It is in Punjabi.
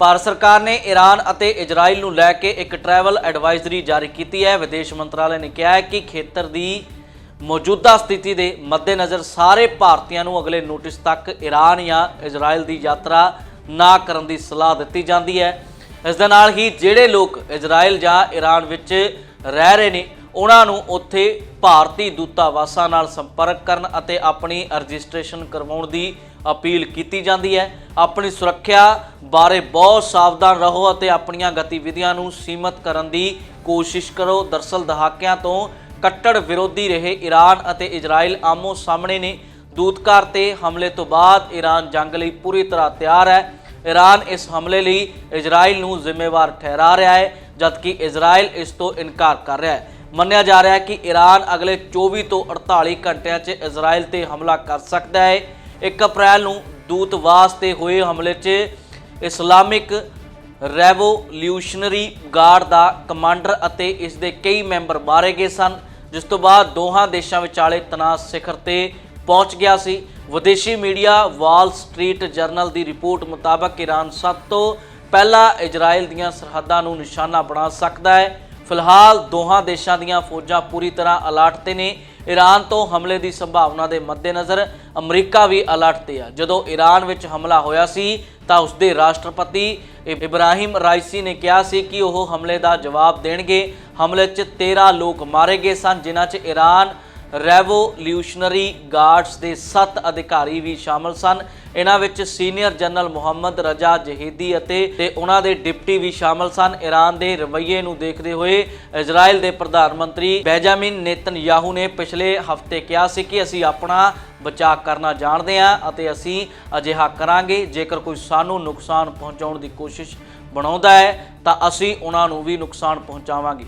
ਭਾਰਤ ਸਰਕਾਰ ਨੇ ਈਰਾਨ ਅਤੇ ਇਜ਼ਰਾਈਲ ਨੂੰ ਲੈ ਕੇ ਇੱਕ ਟਰੈਵਲ ਐਡਵਾਈਜ਼ਰੀ ਜਾਰੀ ਕੀਤੀ ਹੈ। ਵਿਦੇਸ਼ ਮੰਤਰਾਲੇ ਨੇ ਕਿਹਾ ਹੈ ਕਿ ਖੇਤਰ ਦੀ ਮੌਜੂਦਾ ਸਥਿਤੀ ਦੇ ਮੱਦੇਨਜ਼ਰ ਸਾਰੇ ਭਾਰਤੀਆਂ ਨੂੰ ਅਗਲੇ ਨੋਟਿਸ ਤੱਕ ਈਰਾਨ ਜਾਂ ਇਜ਼ਰਾਈਲ ਦੀ ਯਾਤਰਾ ਨਾ ਕਰਨ ਦੀ ਸਲਾਹ ਦਿੱਤੀ ਜਾਂਦੀ ਹੈ। ਇਸ ਦੇ ਨਾਲ ਹੀ ਜਿਹੜੇ ਲੋਕ ਇਜ਼ਰਾਈਲ ਜਾਂ ਈਰਾਨ ਵਿੱਚ ਰਹਿ ਰਹੇ ਨੇ ਉਹਨਾਂ ਨੂੰ ਉੱਥੇ ਭਾਰਤੀ ਦੂਤਾਵਾਸਾਂ ਨਾਲ ਸੰਪਰਕ ਕਰਨ ਅਤੇ ਆਪਣੀ ਰਜਿਸਟ੍ਰੇਸ਼ਨ ਕਰਵਾਉਣ ਦੀ ਅਪੀਲ ਕੀਤੀ ਜਾਂਦੀ ਹੈ। ਆਪਣੀ ਸੁਰੱਖਿਆ ਬਾਰੇ ਬਹੁਤ ਸਾਵਧਾਨ ਰਹੋ ਅਤੇ ਆਪਣੀਆਂ ਗਤੀਵਿਧੀਆਂ ਨੂੰ ਸੀਮਤ ਕਰਨ ਦੀ ਕੋਸ਼ਿਸ਼ ਕਰੋ। ਦਰਸਲ ਦਹਾਕਿਆਂ ਤੋਂ ਕੱਟੜ ਵਿਰੋਧੀ ਰਹੇ ਈਰਾਨ ਅਤੇ ਇਜ਼ਰਾਈਲ ਆਮੋ ਸਾਹਮਣੇ ਨੇ। ਦੂਤਕਾਰ ਤੇ ਹਮਲੇ ਤੋਂ ਬਾਅਦ ਈਰਾਨ ਜੰਗ ਲਈ ਪੂਰੀ ਤਰ੍ਹਾਂ ਤਿਆਰ ਹੈ। ਈਰਾਨ ਇਸ ਹਮਲੇ ਲਈ ਇਜ਼ਰਾਈਲ ਨੂੰ ਜ਼ਿੰਮੇਵਾਰ ਠਹਿਰਾ ਰਿਹਾ ਹੈ, ਜਦਕਿ ਇਜ਼ਰਾਈਲ ਇਸ ਤੋਂ ਇਨਕਾਰ ਕਰ ਰਿਹਾ ਹੈ। ਮੰਨਿਆ ਜਾ ਰਿਹਾ ਹੈ ਕਿ ਈਰਾਨ ਅਗਲੇ 24 ਤੋਂ 48 ਘੰਟਿਆਂ 'ਚ ਇਜ਼ਰਾਈਲ ਤੇ ਹਮਲਾ ਕਰ ਸਕਦਾ ਹੈ। 1 ਅਪ੍ਰੈਲ ਨੂੰ ਦੂਤਵਾਸ ਤੇ ਹੋਏ ਹਮਲੇ 'ਚ ਇਸਲਾਮਿਕ ਰੈਵੋਲਿਊਸ਼ਨਰੀ ਗਾਰਡ ਦਾ ਕਮਾਂਡਰ ਅਤੇ ਇਸ ਦੇ ਕਈ ਮੈਂਬਰ ਮਾਰੇ ਗਏ ਸਨ, ਜਿਸ ਤੋਂ ਬਾਅਦ ਦੋਹਾਂ ਦੇਸ਼ਾਂ ਵਿਚਾਲੇ ਤਣਾਅ ਸਿਖਰ ਤੇ ਪਹੁੰਚ ਗਿਆ ਸੀ। ਵਿਦੇਸ਼ੀ ਮੀਡੀਆ ਵਾਲ ਸਟਰੀਟ ਜਰਨਲ ਦੀ ਰਿਪੋਰਟ ਮੁਤਾਬਕ ਈਰਾਨ ਸਭ ਤੋਂ ਪਹਿਲਾਂ ਇਜ਼ਰਾਈਲ ਦੀਆਂ ਸਰਹੱਦਾਂ ਨੂੰ ਨਿਸ਼ਾਨਾ ਬਣਾ ਸਕਦਾ ਹੈ। ਫਿਲਹਾਲ ਦੋਹਾਂ ਦੇਸ਼ਾਂ ਦੀਆਂ ਫੌਜਾਂ ਪੂਰੀ ਤਰ੍ਹਾਂ ਅਲਰਟ ਤੇ ਨੇ। ਈਰਾਨ ਤੋਂ ਹਮਲੇ ਦੀ ਸੰਭਾਵਨਾ ਦੇ ਮੱਦੇਨਜ਼ਰ ਅਮਰੀਕਾ ਵੀ ਅਲਰਟ ਤੇ ਆ। ਜਦੋਂ ਈਰਾਨ ਵਿੱਚ ਹਮਲਾ ਹੋਇਆ ਸੀ, ਤਾਂ ਉਸ ਦੇ ਰਾਸ਼ਟਰਪਤੀ ਇਬਰਾਹਿਮ ਰਾਈਸੀ ਨੇ ਕਿਹਾ ਸੀ ਕਿ ਉਹ ਹਮਲੇ ਦਾ ਜਵਾਬ ਦੇਣਗੇ। ਹਮਲੇ 'ਚ 13 ਲੋਕ ਮਾਰੇ ਗਏ ਸਨ, ਜਿਨ੍ਹਾਂ 'ਚ ਈਰਾਨ ਰੈਵੋਲਿਊਸ਼ਨਰੀ ਗਾਰਡਸ ਦੇ 7 ਅਧਿਕਾਰੀ ਵੀ ਸ਼ਾਮਲ ਸਨ। ਇਹਨਾਂ ਵਿੱਚ senior general Mohammad Reza Zahedi ਅਤੇ ਤੇ ਉਹਨਾਂ ਦੇ ਡਿਪਟੀ ਵੀ ਸ਼ਾਮਲ ਸਨ। ਈਰਾਨ ਦੇ ਰਵੱਈਏ ਨੂੰ ਦੇਖਦੇ ਹੋਏ ਇਜ਼ਰਾਈਲ ਦੇ ਪ੍ਰਧਾਨ ਮੰਤਰੀ ਬੈਜਾਮਿਨ ਨੇਤਨਯਾਹੂ ਨੇ ਪਿਛਲੇ ਹਫ਼ਤੇ ਕਿਹਾ ਸੀ ਕਿ ਅਸੀਂ ਆਪਣਾ ਬਚਾਅ ਕਰਨਾ ਜਾਣਦੇ ਹਾਂ ਅਤੇ ਅਸੀਂ ਅਜਿਹਾ ਕਰਾਂਗੇ। ਜੇਕਰ ਕੋਈ ਸਾਨੂੰ ਨੁਕਸਾਨ ਪਹੁੰਚਾਉਣ ਦੀ ਕੋਸ਼ਿਸ਼ ਬਣਾਉਂਦਾ ਹੈ ਤਾਂ ਅਸੀਂ ਉਹਨਾਂ ਨੂੰ ਵੀ ਨੁਕਸਾਨ ਪਹੁੰਚਾਵਾਂਗੇ।